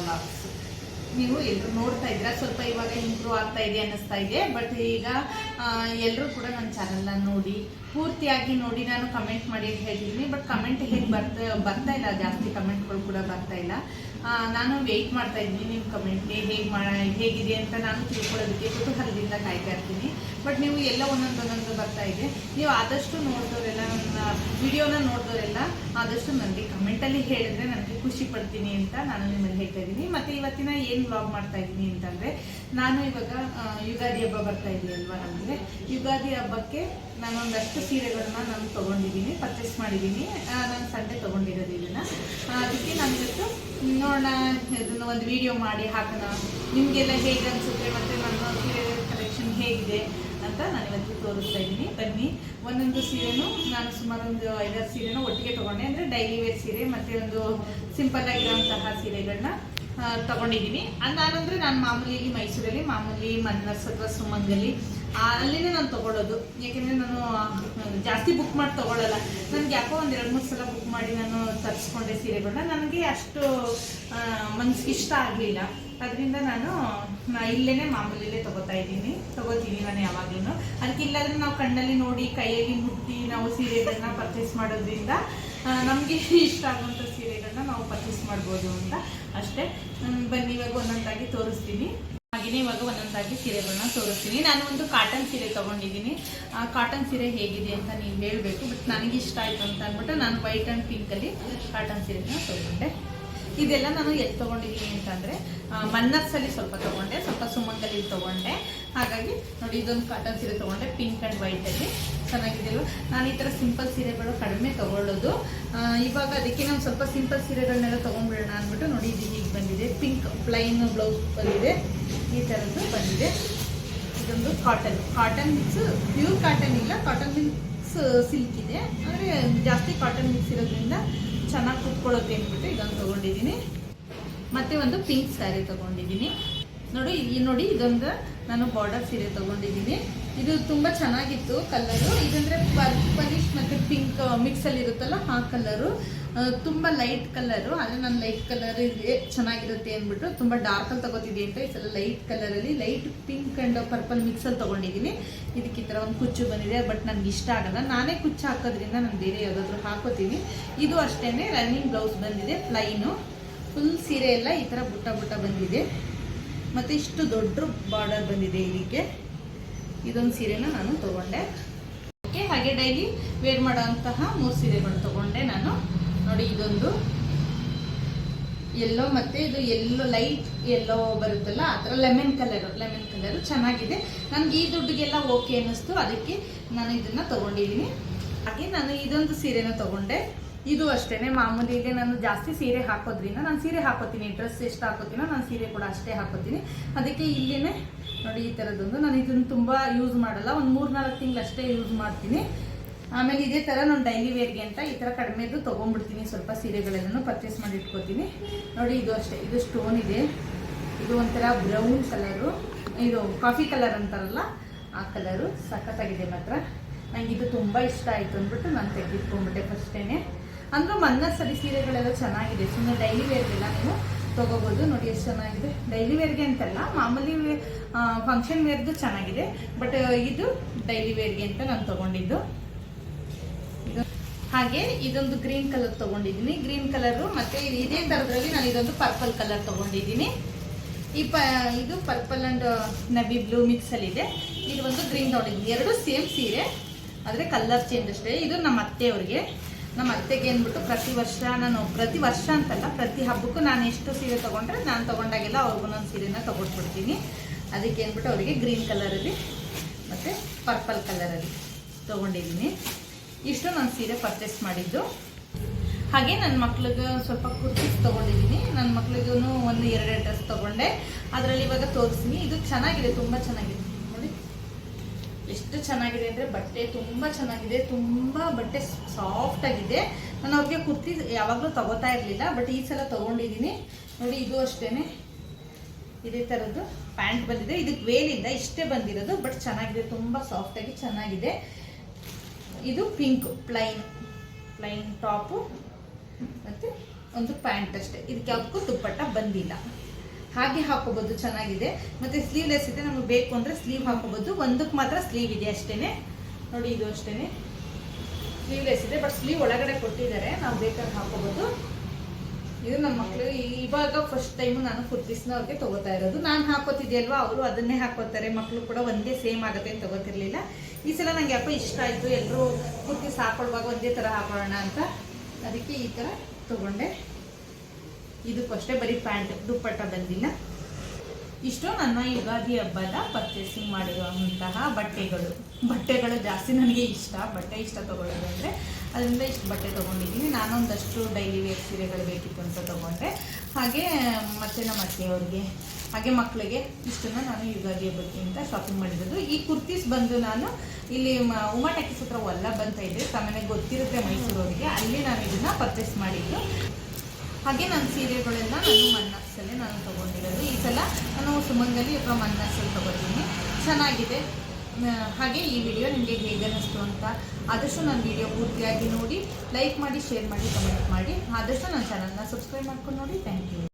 Vlogs ನೀವು ಎಲ್ಲರೂ ನೋಡ್ತಾ ಇದ್ದೀರಾ? ಸ್ವಲ್ಪ ಇವಾಗ ಇಂಪ್ರೂವ್ ಆಗ್ತಾ ಇದೆ ಅನ್ನಿಸ್ತಾ ಇದೆ. ಬಟ್ ಈಗ ಎಲ್ಲರೂ ಕೂಡ ನನ್ನ ಚಾನಲ್ನ ನೋಡಿ, ಪೂರ್ತಿಯಾಗಿ ನೋಡಿ ನಾನು ಕಮೆಂಟ್ ಮಾಡಿ ಹೇಳ್ತಿದ್ದೀನಿ ಬಟ್ ಕಮೆಂಟ್ ಹೇಗೆ ಬರ್ತಾ ಬರ್ತಾ ಇಲ್ಲ. ಜಾಸ್ತಿ ಕಮೆಂಟ್ಗಳು ಕೂಡ ಬರ್ತಾ ಇಲ್ಲ. ನಾನು ವೆಯ್ಟ್ ಮಾಡ್ತಾ ಇದ್ದೀನಿ ನಿಮ್ಮ ಕಮೆಂಟ್ಗೆ ಹೇಗೆ ಮಾ, ಹೇಗಿದೆ ಅಂತ ನಾನು ತಿಳ್ಕೊಳ್ಳೋದಕ್ಕೆ ಕುತೂಹಲದಿಂದ ಕಾಯ್ತಾ ಇರ್ತೀನಿ. ಬಟ್ ನೀವು ಎಲ್ಲ ಒಂದೊಂದು ಒಂದೊಂದು ಬರ್ತಾ ಇದೆ. ನೀವು ಆದಷ್ಟು ನೋಡಿದವರೆಲ್ಲ ನನ್ನ ವಿಡಿಯೋನ ನೋಡಿದವರೆಲ್ಲ ಆದಷ್ಟು ನನಗೆ ಕಮೆಂಟಲ್ಲಿ ಹೇಳಿದ್ರೆ ನನಗೆ ಖುಷಿ ಪಡ್ತೀನಿ ಅಂತ ನಾನು ನಿಮ್ಮಲ್ಲಿ ಹೇಳ್ತಾ ಇದ್ದೀನಿ. ಮತ್ತು ಇವತ್ತಿನ ಏನು ವ್ಲಾಗ್ ಮಾಡ್ತಾ ಇದ್ದೀನಿ ಅಂತಂದರೆ, ನಾನು ಇವಾಗ ಯುಗಾದಿ ಹಬ್ಬ ಬರ್ತಾ ಇದೆಯಲ್ವಾ ನಮಗೆ ಯುಗಾದಿ ಹಬ್ಬಕ್ಕೆ ನಾನು ಒಂದಷ್ಟು ಸೀರೆಗಳನ್ನ ನಾನು ತೊಗೊಂಡಿದ್ದೀನಿ ಪರ್ಚೇಸ್ ಮಾಡಿದ್ದೀನಿ. ನಾನು ಸಂಡೆ ತೊಗೊಂಡಿರೋದು ಇದನ್ನು. ಅದಕ್ಕೆ ನಾನು ಇವತ್ತು ನೋಡೋಣ ಇದನ್ನು ಒಂದು ವಿಡಿಯೋ ಮಾಡಿ ಹಾಕೋಣ. ನಿಮಗೆಲ್ಲ ಹೇಗೆ ಅನಿಸುತ್ತೆ? ಮತ್ತು ನನ್ನ ಸೀರೆ ಕಲೆಕ್ಷನ್ ಹೇಗಿದೆ ಅಂತ ನಾನು ಇವತ್ತು ತೋರಿಸ್ತಾ ಇದ್ದೀನಿ. ಬನ್ನಿ. ಒಂದೊಂದು ಸೀರೆನೂ ನಾನು ಸುಮಾರು ಒಂದು ಐದಾರು ಸೀರೆನೂ ಒಟ್ಟಿಗೆ ತೊಗೊಂಡೆ. ಅಂದರೆ ಡೈಲಿ ವೇರ್ ಸೀರೆ, ಮತ್ತು ಒಂದು ಸಿಂಪಲ್ ಆಗಿರೋಂತಹ ಸೀರೆಗಳನ್ನ ತೊಗೊಂಡಿದ್ದೀನಿ ತಗೊಂಡಿದ್ದೀನಿ. ಅದು ಅಂದರೆ ನಾನು ಮಾಮೂಲಿ ಮೈಸೂರಲ್ಲಿ, ಮಾಮೂಲಿ ಮನ್ನಸ್ ಅಥವಾ ಸುಮಂಗಲಿ ಅಲ್ಲಿನೇ ನಾನು ತಗೊಳ್ಳೋದು. ಯಾಕೆಂದರೆ ನಾನು ಜಾಸ್ತಿ ಬುಕ್ ಮಾಡಿ ತಗೊಳ್ಳಲ್ಲ. ನನಗೆ ಯಾಕೋ ಒಂದು ಎರಡು, ಮೂರು ಸಲ ಬುಕ್ ಮಾಡಿ ನಾನು ತರಿಸ್ಕೊಂಡೆ ಸೀರೆಗಳನ್ನ ನನಗೆ ಅಷ್ಟು ಮನ್ಸಿಗೆ ಇಷ್ಟ ಆಗಲಿಲ್ಲ. ಅದರಿಂದ ನಾನು ಇಲ್ಲೇ ಇಲ್ಲೇನೆ ಮಾಮೂಲಿಲೇ ತಗೋತಾ ಇದ್ದೀನಿ. ತಗೋತೀನಿ ನಾನು ಯಾವಾಗಲೂ ಅದಕ್ಕೆ ಇಲ್ಲಾಂದ್ರೆ ನಾವು ಕಣ್ಣಲ್ಲಿ ನೋಡಿ, ಕೈಯಲ್ಲಿ ಮುಟ್ಟಿ ನಾವು ಸೀರೆಗಳನ್ನ ಪರ್ಚೇಸ್ ಮಾಡೋದ್ರಿಂದ ನಮಗೆ ಇಷ್ಟ ಆಗುವಂಥ ಸೀರೆಗಳನ್ನ ನಾವು ಪರ್ಚೇಸ್ ಮಾಡ್ಬೋದು ಅಂತ ಅಷ್ಟೇ. ಬನ್ನಿ, ಇವಾಗ ಒಂದೊಂದಾಗಿ ತೋರಿಸ್ತೀನಿ. ಹಾಗೆಯೇ ಇವಾಗ ಒಂದೊಂದಾಗಿ ಸೀರೆಗಳನ್ನ ತೋರಿಸ್ತೀನಿ. ನಾನು ಒಂದು ಕಾಟನ್ ಸೀರೆ ತೊಗೊಂಡಿದ್ದೀನಿ. ಆ ಕಾಟನ್ ಸೀರೆ ಹೇಗಿದೆ ಅಂತ ನೀವು ಹೇಳಬೇಕು ಬಟ್ ನನಗೆ ಇಷ್ಟ ಆಯಿತು ಅಂತ ಅಂದ್ಬಿಟ್ಟು ನಾನು ವೈಟ್ ಆ್ಯಂಡ್ ಪಿಂಕಲ್ಲಿ ಕಾಟನ್ ಸೀರೆನ ತೊಗೊಂಡೆ. ಇದೆಲ್ಲ ನಾನು ಎಲ್ಲಿ ತೊಗೊಂಡಿದ್ದೀನಿ ಅಂತಂದರೆ ಮನ್ನರ್ಸಲ್ಲಿ ಸ್ವಲ್ಪ ತೊಗೊಂಡೆ, ಸ್ವಲ್ಪ ಸುಮಂಗಲಿ ತೊಗೊಂಡೆ. ಹಾಗಾಗಿ ನೋಡಿ ಇದೊಂದು ಕಾಟನ್ ಸೀರೆ ತೊಗೊಂಡೆ ಪಿಂಕ್ ಆ್ಯಂಡ್ ವೈಟಲ್ಲಿ ಚೆನ್ನಾಗಿದೆ ಅಲ್ವಾ? ನಾನು ಈ ಥರ ಸಿಂಪಲ್ ಸೀರೆಗಳು ಕಡಿಮೆ ತೊಗೊಳ್ಳೋದು. ಇವಾಗ ಅದಕ್ಕೆ ನಾವು ಸ್ವಲ್ಪ ಸಿಂಪಲ್ ಸೀರೆಗಳನ್ನೆಲ್ಲ ತೊಗೊಂಡ್ಬಿಡೋಣ ಅಂದ್ಬಿಟ್ಟು ನೋಡಿ ಇದು ಹೀಗೆ ಬಂದಿದೆ. ಪಿಂಕ್ ಪ್ಲೈನ್ ಬ್ಲೌಸ್ ಬಂದಿದೆ. ಈ ಥರದ್ದು ಬಂದಿದೆ. ಇದೊಂದು cotton cotton mix pure cotton ಇಲ್ಲ. ಕಾಟನ್ ಮಿಕ್ಸ್ ಸಿಲ್ಕ್ ಇದೆ. ಅಂದರೆ ಜಾಸ್ತಿ ಕಾಟನ್ ಮಿಕ್ಸ್ ಇರೋದ್ರಿಂದ ಚೆನ್ನಾಗಿ ಕುತ್ಕೊಳ್ಳೋದು ಅಂದ್ಬಿಟ್ಟು ಇದೊಂದು ತೊಗೊಂಡಿದ್ದೀನಿ. ಮತ್ತೆ ಒಂದು ಪಿಂಕ್ ಸ್ಯಾರಿ ತೊಗೊಂಡಿದ್ದೀನಿ. ನೋಡಿ, ಈ ನೋಡಿ ಇದೊಂದು ನಾನು ಬಾರ್ಡರ್ ಸೀರೆ ತೊಗೊಂಡಿದ್ದೀನಿ. ಇದು ತುಂಬ ಚೆನ್ನಾಗಿತ್ತು ಕಲರು ಇದಂದರೆ ಪರ್ಪಲಿಶ್ ಮತ್ತು ಪಿಂಕ್ ಮಿಕ್ಸಲ್ಲಿ ಇರುತ್ತಲ್ಲ ಆ ಕಲರು ತುಂಬ ಲೈಟ್ ಕಲರ್ ಅಂದರೆ ನಾನು ಲೈಟ್ ಕಲರ್ ಇದೆ, ಚೆನ್ನಾಗಿರುತ್ತೆ ಅಂದ್ಬಿಟ್ಟು ತುಂಬ ಡಾರ್ಕಲ್ಲಿ ತಗೋತಿದ್ದೆ ಅಂತ ಈ ಸಲ ಲೈಟ್ ಕಲರಲ್ಲಿ ಲೈಟ್ ಪಿಂಕ್ ಅಂಡ್ ಪರ್ಪಲ್ ಮಿಕ್ಸಲ್ಲಿ ತೊಗೊಂಡಿದ್ದೀನಿ. ಇದಕ್ಕೆ ಈ ಥರ ಒಂದು ಕುಚ್ಚು ಬಂದಿದೆ ಬಟ್ ನನಗೆ ಇಷ್ಟ ಆಗಲ್ಲ. ನಾನೇ ಕುಚ್ಚು ಹಾಕೋದ್ರಿಂದ ನಾನು ಬೇರೆ ಯಾವುದಾದ್ರೂ ಹಾಕೋತೀನಿ. ಇದು ಅಷ್ಟೇ ರನ್ನಿಂಗ್ ಬ್ಲೌಸ್ ಬಂದಿದೆ ಪ್ಲೈನು ಫುಲ್ ಸೀರೆ ಎಲ್ಲ ಈ ಥರ ಬುಟ್ಟ ಬುಟ್ಟ ಬಂದಿದೆ. ಮತ್ತೆ ಇಷ್ಟು ದೊಡ್ಡ ಬಾರ್ಡರ್ ಬಂದಿದೆ ಇದಕ್ಕೆ. ಇದೊಂದು ಸೀರೆನ ನಾನು ತಗೊಂಡೆ. ಹಾಗೆ ಡೈಲಿ ವೇರ್ ಮಾಡೋಂತಹ ಮೂರು ಸೀರೆಗಳು ತಗೊಂಡೆ ನಾನು. ನೋಡಿ ಇದೊಂದು ಎಲ್ಲೋ ಮತ್ತೆ ಇದು ಎಲ್ಲೋ ಲೈಟ್ ಎಲ್ಲೋ ಬರುತ್ತಲ್ಲ, ಆ ಥರ ಲೆಮನ್ ಕಲರು ಲೆಮನ್ ಕಲರು ಚೆನ್ನಾಗಿದೆ. ನನಗೆ ಈ ದುಡ್ಡಿಗೆಲ್ಲ ಓಕೆ ಅನ್ನಿಸ್ತು. ಅದಕ್ಕೆ ನಾನು ಇದನ್ನು ತಗೊಂಡಿದ್ದೀನಿ. ಹಾಗೆ ನಾನು ಇದೊಂದು ಸೀರೆನ ತಗೊಂಡೆ. ಇದು ಅಷ್ಟೇ ಮಾಮೂಲಿಗೆ ನಾನು ಜಾಸ್ತಿ ಸೀರೆ ಹಾಕೋದ್ರಿಂದ ನಾನು ಸೀರೆ ಹಾಕೋತೀನಿ. ಡ್ರೆಸ್ ಎಷ್ಟು ಹಾಕೋತೀನೋ ನಾನು ಸೀರೆ ಕೂಡ ಅಷ್ಟೇ ಹಾಕೋತೀನಿ. ಅದಕ್ಕೆ ಇಲ್ಲಿನೇ ನೋಡಿ ಈ ಥರದ್ದೊಂದು ನಾನು ಇದನ್ನು ತುಂಬ ಯೂಸ್ ಮಾಡಲ್ಲ. ಒಂದು ಮೂರು ನಾಲ್ಕು ತಿಂಗಳು ಅಷ್ಟೇ ಯೂಸ್ ಮಾಡ್ತೀನಿ. ಆಮೇಲೆ ಇದೇ ಥರ ನಾನು ಡೈಲಿ ವೇರ್ಗೆ ಅಂತ ಈ ಥರ ಕಡಿಮೆದು ತೊಗೊಂಡ್ಬಿಡ್ತೀನಿ. ಸ್ವಲ್ಪ ಸೀರೆಗಳೆಲ್ಲನೂ ಪರ್ಚೇಸ್ ಮಾಡಿ ಇಟ್ಕೋತೀನಿ. ನೋಡಿ ಇದು ಅಷ್ಟೇ, ಇದು ಸ್ಟೋನ್ ಇದೆ. ಇದು ಒಂಥರ ಬ್ರೌನ್ ಕಲರು ಇದು ಕಾಫಿ ಕಲರ್ ಅಂತಾರಲ್ಲ, ಆ ಕಲರು ಸಖತ್ತಾಗಿದೆ ಮಾತ್ರ. ನಂಗೆ ಇದು ತುಂಬ ಇಷ್ಟ ಆಯಿತು ಅಂದ್ಬಿಟ್ಟು ನಾನು ತೆಗೆದಿಟ್ಕೊಂಡ್ಬಿಟ್ಟೆ ಫಸ್ಟೇನೆ. ಅಂದರೂ ಮನ್ನಸರಿ ಸೀರೆಗಳೆಲ್ಲ ಚೆನ್ನಾಗಿದೆ. ಸುಮ್ಮನೆ ಡೈಲಿ ವೇರ್ಗೆಲ್ಲ ನೀವು ತೊಗೋಬೋದು. ನೋಡಿ ಎಷ್ಟು ಚೆನ್ನಾಗಿದೆ. ಡೈಲಿ ವೇರ್ಗೆ ಅಂತಲ್ಲ, ಮಾಮೂಲಿ ಫಂಕ್ಷನ್ ವೇರ್ದು ಚೆನ್ನಾಗಿದೆ. ಬಟ್ ಇದು ಡೈಲಿ ವೇರ್ಗೆ ಅಂತ ನಾನು ತೊಗೊಂಡಿದ್ದು. ಹಾಗೆ ಇದೊಂದು ಗ್ರೀನ್ ಕಲರ್ ತಗೊಂಡಿದ್ದೀನಿ. ಗ್ರೀನ್ ಕಲರು ಮತ್ತೆ ಇದೇ ಥರದ್ರಲ್ಲಿ ನಾನು ಇದೊಂದು ಪರ್ಪಲ್ ಕಲರ್ ತಗೊಂಡಿದ್ದೀನಿ. ಈ ಪ, ಇದು ಪರ್ಪಲ್ ಅಂಡ್ ನಬಿ ಬ್ಲೂ ಮಿಕ್ಸಲ್ಲಿದೆ ಇದು. ಒಂದು ಗ್ರೀನ್ ತಗೊಂಡಿದ್ದೀನಿ ಎರಡು ಸೇಮ್ ಸೀರೆ, ಆದರೆ ಕಲರ್ ಚೇಂಜ್ ಅಷ್ಟೇ. ಇದು ನಮ್ಮ ಅತ್ತೆಯವ್ರಿಗೆ. ನಮ್ಮ ಅತ್ತೆಗೆ ಅಂದ್ಬಿಟ್ಟು ಪ್ರತಿ ವರ್ಷ ನಾನು, ಪ್ರತಿ ವರ್ಷ ಅಂತಲ್ಲ, ಪ್ರತಿ ಹಬ್ಬಕ್ಕೂ ನಾನು ಎಷ್ಟು ಸೀರೆ ತಗೊಂಡ್ರೆ ನಾನು ತಗೊಂಡಾಗೆಲ್ಲ ಅವ್ರಿಗೂ ನಾನು ಸೀರೆನ ತಗೊಂಡ್ಬಿಡ್ತೀನಿ ಅದಕ್ಕೆ ಅಂದ್ಬಿಟ್ಟು ಅವರಿಗೆ ಗ್ರೀನ್ ಕಲರಲ್ಲಿ ಮತ್ತು ಪರ್ಪಲ್ ಕಲರಲ್ಲಿ ತೊಗೊಂಡಿದ್ದೀನಿ. ಇಷ್ಟು ನಾನು ಸೀರೆ ಪರ್ಚೇಸ್ ಮಾಡಿದ್ದು. ಹಾಗೆ ನನ್ನ ಮಕ್ಳಿಗೆ ಸ್ವಲ್ಪ ಕುರ್ತೀಸ್ ತೊಗೊಂಡಿದ್ದೀನಿ ನನ್ನ ಮಕ್ಳಿಗೂ ಒಂದು ಎರಡೆರಡು ಡ್ರೆಸ್ ತೊಗೊಂಡೆ. ಅದರಲ್ಲಿ ಇವಾಗ ತೋರಿಸ್ತೀನಿ. ಇದು ಚೆನ್ನಾಗಿದೆ, ತುಂಬ ಚೆನ್ನಾಗಿದೆ. ನೋಡಿ. ಎಷ್ಟು ಚೆನ್ನಾಗಿದೆ ಅಂದರೆ ಬಟ್ಟೆ ತುಂಬ ಚೆನ್ನಾಗಿದೆ, ತುಂಬ ಬಟ್ಟೆ ಸಾಫ್ಟ್ ಆಗಿದೆ. ನಾನು ಅವ್ರಿಗೆ ಕುರ್ತಿ ಯಾವಾಗಲೂ ತಗೋತಾ ಇರಲಿಲ್ಲ ಬಟ್ ಈ ಸಲ ತೊಗೊಂಡಿದ್ದೀನಿ ನೋಡಿ, ಇದು ಅಷ್ಟೇ ಇದೇ ಥರದ್ದು ಪ್ಯಾಂಟ್ ಬಂದಿದೆ. ಇದಕ್ಕೆ ವೇಲಿಂದ ಇಷ್ಟೇ ಬಂದಿರೋದು ಬಟ್ ಚೆನ್ನಾಗಿದೆ, ತುಂಬ ಸಾಫ್ಟಾಗಿ ಚೆನ್ನಾಗಿದೆ. ಇದು ಪಿಂಕ್ ಪ್ಲೈನ್ ಪ್ಲೈನ್ ಟಾಪು ಮತ್ತು ಒಂದು ಪ್ಯಾಂಟ್ ಅಷ್ಟೇ. ಇದಕ್ಕೆ ಯಾವುದಕ್ಕೂ ದುಪ್ಪಟ್ಟ ಬಂದಿಲ್ಲ. ಹಾಗೆ ಹಾಕೋಬಹುದು ಚೆನ್ನಾಗಿದೆ. ಮತ್ತೆ ಸ್ಲೀವ್ಲೆಸ್ ಇದೆ ನಮಗೆ ಬೇಕು ಅಂದರೆ ಸ್ಲೀವ್ ಹಾಕೋಬಹುದು ಒಂದಕ್ಕೆ ಮಾತ್ರ ಸ್ಲೀವ್ ಇದೆ ಅಷ್ಟೇನೆ. ನೋಡಿ ಇದು ಅಷ್ಟೇನೆ. ಸ್ಲೀವ್ಲೆಸ್ ಇದೆ ಬಟ್ ಸ್ಲೀವ್ ಒಳಗಡೆ ಕೊಟ್ಟಿದ್ದಾರೆ. ನಾವು ಬೇಕಾದ್ರೆ ಹಾಕೋಬಹುದು ಇದು ನಮ್ಮ ಮಕ್ಕಳು ಇವಾಗ ಫಸ್ಟ್ ಟೈಮ್ ನಾನು ಕುರ್ತಿಸ್ನ ಅವ್ರಿಗೆ ತಗೋತಾ ಇರೋದು. ನಾನು ಹಾಕೋತಿದ್ಯಲ್ವಾ? ಅವರು ಅದನ್ನೇ ಹಾಕೋತಾರೆ. ಮಕ್ಕಳು ಕೂಡ ಒಂದೇ ಸೇಮ್ ಆಗುತ್ತೆ ಅಂತ ತಗೋತಿರ್ಲಿಲ್ಲ ಈ ಸಲ ನಂಗೆ ಯಾಕೋ ಇಷ್ಟ ಆಯಿತು. ಎಲ್ಲರೂ ಕುರ್ತೀಸ್ ಹಾಕೊಳ್ಳುವಾಗ ಒಂದೇ ಥರ ಹಾಕೊಳ್ಳೋಣ ಅಂತ. ಅದಕ್ಕೆ ಈ ಥರ ತಗೊಂಡೆ. ಇದಕ್ಕಷ್ಟೇ ಬರೀ ಪ್ಯಾಂಟ್ ದುಪ್ಪಟ್ಟ ಬಂದಿಲ್ಲ. ಇಷ್ಟು ನನ್ನ ಯುಗಾದಿ ಹಬ್ಬದ ಪರ್ಚೇಸಿಂಗ್ ಮಾಡಿರುವಂತಹ ಬಟ್ಟೆಗಳು. ಬಟ್ಟೆಗಳು ಜಾಸ್ತಿ ನನಗೆ ಇಷ್ಟ. ಬಟ್ಟೆ ಇಷ್ಟ ತೊಗೊಳ್ಳೋದು ಅಂದರೆ ಅದರಿಂದ ಇಷ್ಟು ಬಟ್ಟೆ ತೊಗೊಂಡಿದ್ದೀನಿ. ನಾನೊಂದಷ್ಟು ಡೈಲಿ ವೇರ್ ಸೀರೆಗಳು ಬೇಕಿತ್ತು ಅಂತ ತೊಗೊಂಡೆ. ಹಾಗೆ ಮತ್ತೆ ನಮ್ಮ ಅತ್ತೆಯವ್ರಿಗೆ, ಹಾಗೆ ಮಕ್ಕಳಿಗೆ ಇಷ್ಟನ್ನು ನಾನು ಯುಗಾದಿ ಹಬ್ಬಕ್ಕಿಂತ ಶಾಪಿಂಗ್ ಮಾಡಿರೋದು. ಈ ಕುರ್ತೀಸ್ ಬಂದು ನಾನು ಇಲ್ಲಿ ಉಮಾ ಟೆಕ್ಕಿಸ್ ಹತ್ರ ಒಲ್ಲ ಬಂತ ಇದ್ದೆ ಸಾಮಾನ್ಯ ಗೊತ್ತಿರುತ್ತೆ ಮೈಸೂರವರಿಗೆ. ಅಲ್ಲಿ ನಾನು ಇದನ್ನು ಪರ್ಚೇಸ್ ಮಾಡಿದ್ದು. ಹಾಗೆ ನನ್ನ ಸೀರೆಗಳೆಲ್ಲ ನಾನು ಮನ್ನಾಸಲ್ಲೇ ನಾನು ತೊಗೊಂಡಿರೋದು. ಈ ಸಲ ನಾನು ಸುಮಂಗಲಿ ಅಥವಾ ಮಣ್ಣಸಲ್ಲಿ ತೊಗೊಳ್ತೀನಿ ಚೆನ್ನಾಗಿದೆ. ಹಾಗೆ ಈ ವಿಡಿಯೋ ನಿಮಗೆ ಹೇಗೆ ಅನ್ನಿಸ್ತು ಅಂತ ಆದಷ್ಟು ನನ್ನ ವಿಡಿಯೋ ಪೂರ್ತಿಯಾಗಿ ನೋಡಿ, ಲೈಕ್ ಮಾಡಿ, ಶೇರ್ ಮಾಡಿ, ಕಮೆಂಟ್ ಮಾಡಿ. ಆದಷ್ಟು ನನ್ನ ಚಾನಲ್ನ ಸಬ್ಸ್ಕ್ರೈಬ್ ಮಾಡ್ಕೊಂಡು ನೋಡಿ. Thank you.